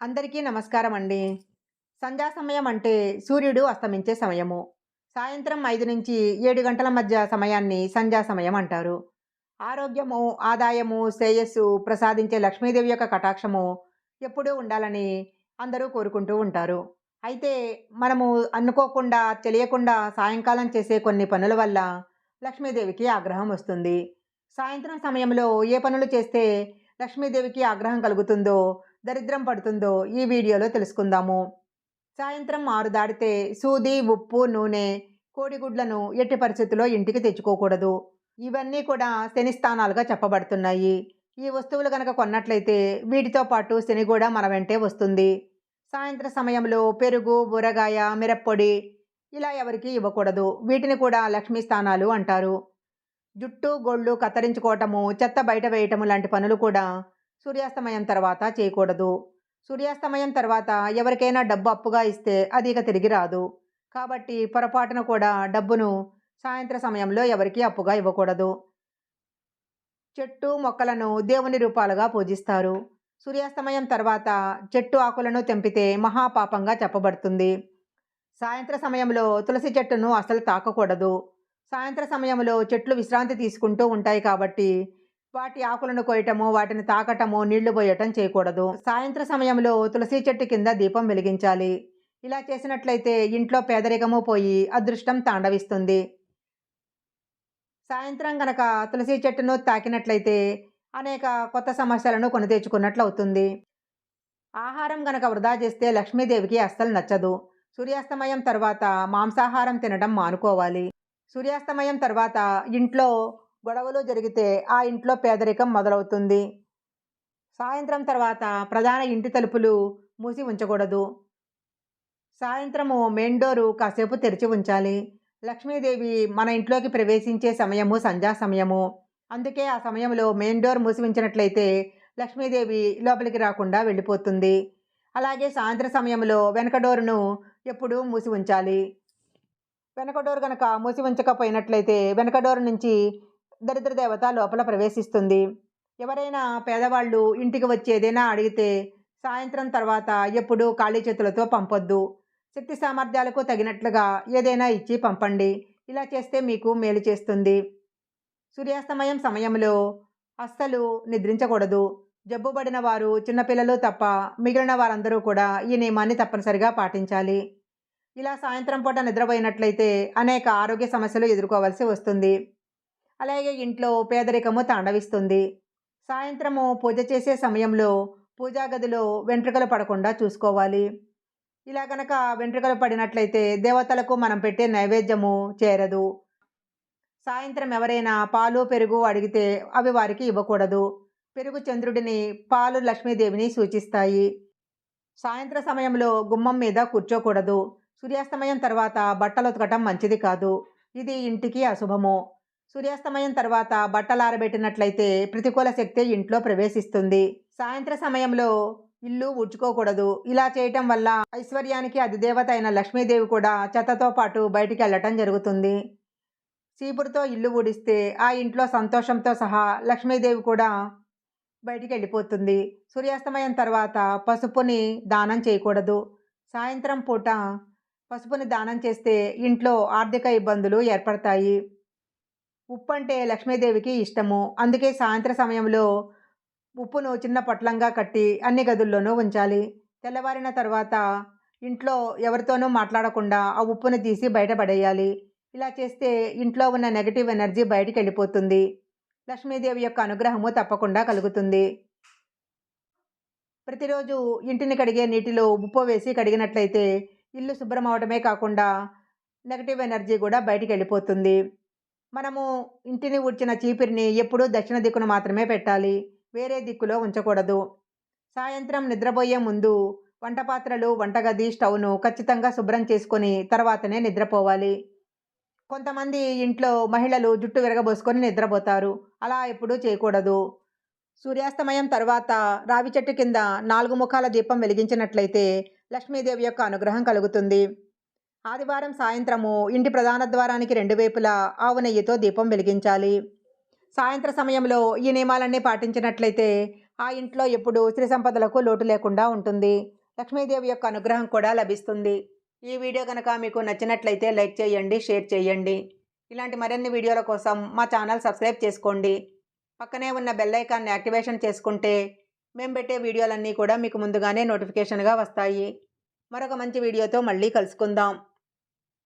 అందరికీ నమస్కారం అండి. సంధ్యా సమయం అంటే సూర్యుడు అస్తమించే సమయము. సాయంత్రం ఐదు నుంచి ఏడు గంటల మధ్య సమయాన్ని సంధ్యా సమయం అంటారు. ఆరోగ్యము ఆదాయము శ్రేయస్సు ప్రసాదించే లక్ష్మీదేవి యొక్క కటాక్షము ఎప్పుడూ ఉండాలని అందరూ కోరుకుంటూ ఉంటారు. అయితే మనము అనుకోకుండా తెలియకుండా సాయంకాలం చేసే కొన్ని పనుల వల్ల లక్ష్మీదేవికి ఆగ్రహం వస్తుంది. సాయంత్రం సమయంలో ఏ పనులు చేస్తే లక్ష్మీదేవికి ఆగ్రహం కలుగుతుందో దరిద్రం పడుతుందో ఈ వీడియోలో తెలుసుకుందాము. సాయంత్రం ఆరు దాటితే సూది ఉప్పు నూనె కోడిగుడ్లను ఎట్టి పరిస్థితుల్లో ఇంటికి తెచ్చుకోకూడదు. ఇవన్నీ కూడా శని స్థానాలుగా చెప్పబడుతున్నాయి. ఈ వస్తువులు కనుక కొన్నట్లయితే వీటితో పాటు శని కూడా మన వెంటే వస్తుంది. సాయంత్ర సమయంలో పెరుగు ఊరగాయ మిరప్పొడి ఇలా ఎవరికి ఇవ్వకూడదు. వీటిని కూడా లక్ష్మీ స్థానాలు అంటారు. జుట్టు గొళ్ళు కత్తిరించుకోవటము చెత్త బయట వేయటము లాంటి పనులు కూడా సూర్యాస్తమయం తర్వాత చేయకూడదు. సూర్యాస్తమయం తర్వాత ఎవరికైనా డబ్బు అప్పుగా ఇస్తే అది ఇక తిరిగి రాదు. కాబట్టి పొరపాటున కూడా డబ్బును సాయంత్ర సమయంలో ఎవరికీ అప్పుగా ఇవ్వకూడదు. చెట్టు మొక్కలను దేవుని రూపాలుగా పూజిస్తారు. సూర్యాస్తమయం తర్వాత చెట్టు ఆకులను తెంపితే మహాపాపంగా చెప్పబడుతుంది. సాయంత్ర సమయంలో తులసి చెట్టును అసలు తాకకూడదు. సాయంత్ర సమయంలో చెట్లు విశ్రాంతి తీసుకుంటూ ఉంటాయి కాబట్టి వాటి ఆకులను కోయటము వాటిని తాకటము నీళ్ళు పోయటం చేయకూడదు. సాయంత్ర సమయంలో తులసి చెట్టు కింద దీపం వెలిగించాలి. ఇలా చేసినట్లయితే ఇంట్లో పేదరికము పోయి అదృష్టం తాండవిస్తుంది. సాయంత్రం గనక తులసి చెట్టును తాకినట్లయితే అనేక కొత్త సమస్యలను కొని తెచ్చుకున్నట్లు అవుతుంది ఆహారం గనక వృధా చేస్తే లక్ష్మీదేవికి అస్సలు నచ్చదు. సూర్యాస్తమయం తర్వాత మాంసాహారం తినడం మానుకోవాలి. సూర్యాస్తమయం తర్వాత ఇంట్లో గొడవలు జరిగితే ఆ ఇంట్లో పేదరికం మొదలవుతుంది. సాయంత్రం తర్వాత ప్రధాన ఇంటి తలుపులు మూసి ఉంచకూడదు. సాయంత్రము మెయిన్ డోరు కాసేపు తెరిచి ఉంచాలి. లక్ష్మీదేవి మన ఇంట్లోకి ప్రవేశించే సమయము సంధ్యా సమయము. అందుకే ఆ సమయంలో మెయిన్ డోర్ మూసి ఉంచినట్లయితే లక్ష్మీదేవి లోపలికి రాకుండా వెళ్ళిపోతుంది. అలాగే సాయంత్ర సమయంలో వెనక డోరును ఎప్పుడూ మూసి ఉంచాలి. వెనక డోర్ కనుక మూసి ఉంచకపోయినట్లయితే వెనక డోర్ నుంచి దరిద్ర దేవత లోపల ప్రవేశిస్తుంది. ఎవరైనా పేదవాళ్ళు ఇంటికి వచ్చి ఏదైనా అడిగితే సాయంత్రం తర్వాత ఎప్పుడూ ఖాళీ చేతులతో పంపొద్దు. శక్తి సామర్థ్యాలకు తగినట్లుగా ఏదైనా ఇచ్చి పంపండి. ఇలా చేస్తే మీకు మేలు చేస్తుంది. సూర్యాస్తమయం సమయంలో అస్సలు నిద్రించకూడదు. జబ్బుబడిన వారు చిన్నపిల్లలు తప్ప మిగిలిన వారందరూ కూడా ఈ నియమాన్ని తప్పనిసరిగా పాటించాలి. ఇలా సాయంత్రం పూట నిద్రపోయినట్లయితే అనేక ఆరోగ్య సమస్యలు ఎదుర్కోవాల్సి వస్తుంది. అలాగే ఇంట్లో పేదరికము తాండవిస్తుంది. సాయంత్రము పూజ చేసే సమయంలో పూజా గదిలో వెంట్రుకలు పడకుండా చూసుకోవాలి. ఇలా కనుక వెంట్రుకలు పడినట్లయితే దేవతలకు మనం పెట్టే నైవేద్యము చేరదు. సాయంత్రం ఎవరైనా పాలు పెరుగు అడిగితే అవి వారికి ఇవ్వకూడదు. పెరుగు చంద్రుడిని పాలు లక్ష్మీదేవిని సూచిస్తాయి. సాయంత్ర సమయంలో గుమ్మం మీద కూర్చోకూడదు. సూర్యాస్తమయం తర్వాత బట్టలు ఉతకటం మంచిది కాదు. ఇది ఇంటికి అశుభము. సూర్యాస్తమయం తర్వాత బట్టలు ఆరబెట్టినట్లయితే ప్రతికూల శక్తి ఇంట్లో ప్రవేశిస్తుంది. సాయంత్ర సమయంలో ఇల్లు ఉడ్చుకోకూడదు ఇలా చేయటం వల్ల ఐశ్వర్యానికి అధిదేవత అయిన లక్ష్మీదేవి కూడా చెత్తతో పాటు బయటికి వెళ్ళటం జరుగుతుంది. చీపురుతో ఇల్లు ఊడిస్తే ఆ ఇంట్లో సంతోషంతో సహా లక్ష్మీదేవి కూడా బయటికి వెళ్ళిపోతుంది. సూర్యాస్తమయం తర్వాత పసుపుని దానం చేయకూడదు. సాయంత్రం పూట పసుపుని దానం చేస్తే ఇంట్లో ఆర్థిక ఇబ్బందులు ఏర్పడతాయి. ఉప్పు అంటే లక్ష్మీదేవికి ఇష్టము. అందుకే సాయంత్ర సమయంలో ఉప్పును చిన్న పొట్లంగా కట్టి అన్ని గదుల్లోనూ ఉంచాలి. తెల్లవారిన తర్వాత ఇంట్లో ఎవరితోనూ మాట్లాడకుండా ఆ ఉప్పును తీసి బయటపడేయాలి ఇలా చేస్తే ఇంట్లో ఉన్న నెగటివ్ ఎనర్జీ బయటికి వెళ్ళిపోతుంది. లక్ష్మీదేవి యొక్క అనుగ్రహము తప్పకుండా కలుగుతుంది. ప్రతిరోజు ఇంటిని కడిగే నీటిలో ఉప్పు వేసి కడిగినట్లయితే ఇల్లు శుభ్రం అవడమే కాకుండా నెగటివ్ ఎనర్జీ కూడా బయటికి వెళ్ళిపోతుంది. మనము ఇంటిని ఊడ్చిన చీపిరిని ఎప్పుడూ దక్షిణ దిక్కును మాత్రమే పెట్టాలి. వేరే దిక్కులో ఉంచకూడదు. సాయంత్రం నిద్రపోయే ముందు వంట పాత్రలు వంటగది స్టవ్ను ఖచ్చితంగా శుభ్రం చేసుకొని తర్వాతనే నిద్రపోవాలి. కొంతమంది ఇంట్లో మహిళలు జుట్టు విరగబోసుకొని నిద్రపోతారు. అలా ఎప్పుడూ చేయకూడదు. సూర్యాస్తమయం తర్వాత రావి చెట్టు కింద నాలుగు ముఖాల దీపం వెలిగించినట్లయితే లక్ష్మీదేవి యొక్క అనుగ్రహం కలుగుతుంది. ఆదివారం సాయంత్రము ఇంటి ప్రధాన ద్వారానికి రెండు వైపులా ఆవు నెయ్యితో దీపం వెలిగించాలి. సాయంత్ర సమయంలో ఈ నియమాలన్నీ పాటించినట్లయితే ఆ ఇంట్లో ఎప్పుడు స్త్రీ సంపదలకు లోటు లేకుండా ఉంటుంది. లక్ష్మీదేవి యొక్క అనుగ్రహం కూడా లభిస్తుంది. ఈ వీడియో కనుక మీకు నచ్చినట్లయితే లైక్ చేయండి షేర్ చేయండి. ఇలాంటి మరిన్ని వీడియోల కోసం మా ఛానల్ సబ్స్క్రైబ్ చేసుకోండి. పక్కనే ఉన్న బెల్ ఐకాన్ని యాక్టివేషన్ చేసుకుంటే మేము పెట్టే వీడియోలన్నీ కూడా మీకు ముందుగానే నోటిఫికేషన్గా వస్తాయి. మరొక మంచి వీడియోతో మళ్ళీ కలుసుకుందాం.